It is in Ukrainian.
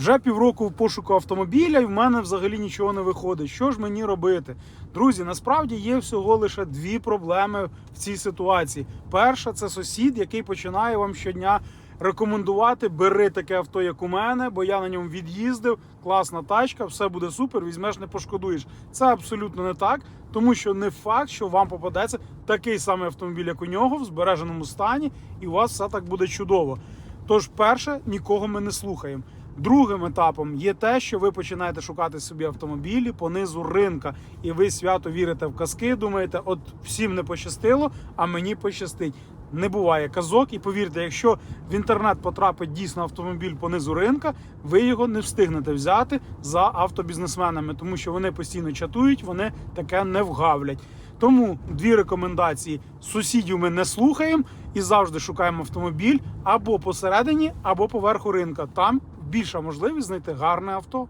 Вже півроку в пошуку автомобіля, і в мене взагалі нічого не виходить. Що ж мені робити? Друзі, насправді є всього лише дві проблеми в цій ситуації. Перша це сусід, який починає вам щодня рекомендувати: бери таке авто, як у мене, бо я на ньому від'їздив. Класна тачка, все буде супер, візьмеш, не пошкодуєш. Це абсолютно не так, тому що не факт, що вам попадеться такий самий автомобіль, як у нього, в збереженому стані, і у вас все так буде чудово. Тож, перше, нікого ми не слухаємо. Другим етапом є те, що ви починаєте шукати собі автомобілі по низу ринка, і ви свято вірите в казки. Думаєте, от всім не пощастило, а мені пощастить. Не буває казок, і повірте, якщо в інтернет потрапить дійсно автомобіль по низу ринка, ви його не встигнете взяти за автобізнесменами, тому що вони постійно чатують, вони таке не вгавлять. Тому дві рекомендації: сусідів ми не слухаємо і завжди шукаємо автомобіль або посередині, або поверху ринка. Там більша можливість знайти гарне авто.